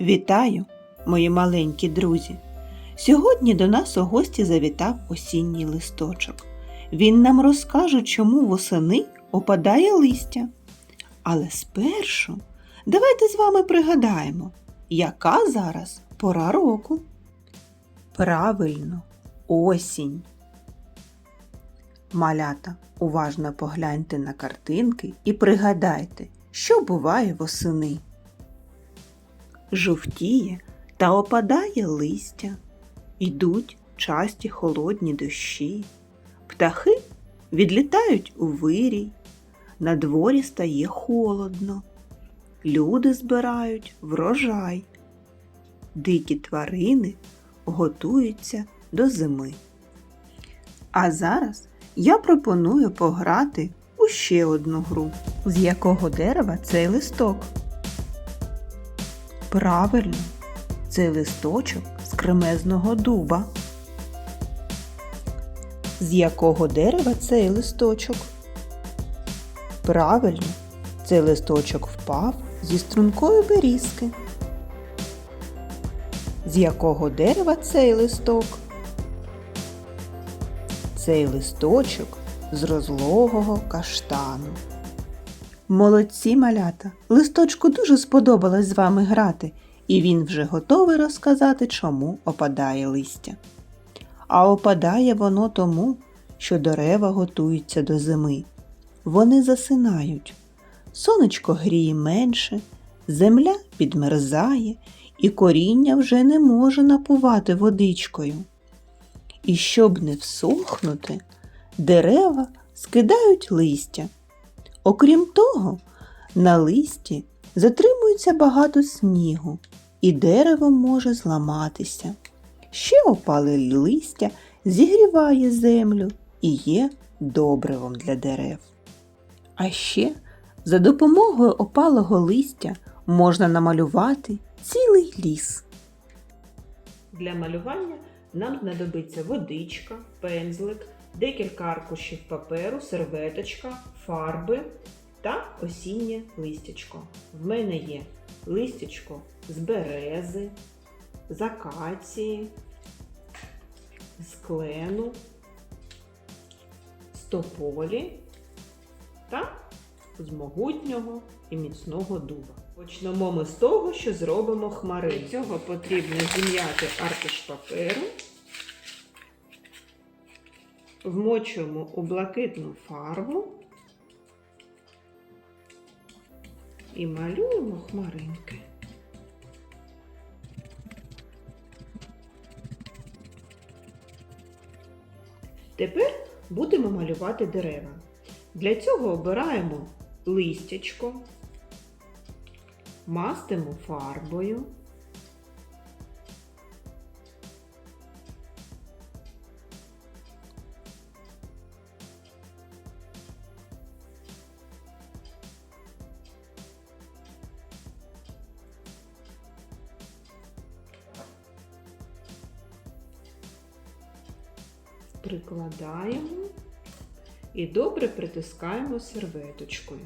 Вітаю, мої маленькі друзі! Сьогодні до нас у гості завітав осінній листочок. Він нам розкаже, чому восени опадає листя. Але спершу давайте з вами пригадаємо, яка зараз пора року. Правильно, осінь. Малята, уважно погляньте на картинки і пригадайте, що буває восени. Жовтіє та опадає листя, йдуть часті холодні дощі, птахи відлітають у вирій, на дворі стає холодно, люди збирають врожай, дикі тварини готуються до зими. А зараз я пропоную пограти у ще одну гру, з якого дерева цей листок. Правильно, це листочок з кремезного дуба. З якого дерева цей листочок? Правильно, цей листочок впав зі стрункої берізки. З якого дерева цей листок? Цей листочок з розлогого каштану. Молодці малята! Листочку дуже сподобалось з вами грати, і він вже готовий розказати, чому опадає листя. А опадає воно тому, що дерева готуються до зими. Вони засинають. Сонечко гріє менше, земля підмерзає, і коріння вже не може напувати водичкою. І щоб не всохнути, дерева скидають листя. Окрім того, на листі затримується багато снігу, і дерево може зламатися. Ще опале листя зігріває землю і є добривом для дерев. А ще за допомогою опалого листя можна намалювати цілий ліс. Для малювання нам знадобиться водичка, пензлик, декілька аркушів паперу, серветочка, фарби та осіннє листячко. В мене є листячко з берези, з акації, з клену, з тополі та з могутнього і міцного дуба. Почнемо ми з того, що зробимо хмари. Для цього потрібно зім'яти аркуш паперу, вмочуємо у блакитну фарбу і малюємо хмаринки. Тепер будемо малювати дерева. Для цього обираємо листячко, мастимо фарбою. Прикладаємо і добре притискаємо серветочкою.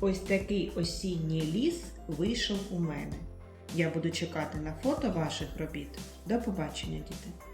Ось такий осінній ліс вийшов у мене. Я буду чекати на фото ваших робіт. До побачення, діти!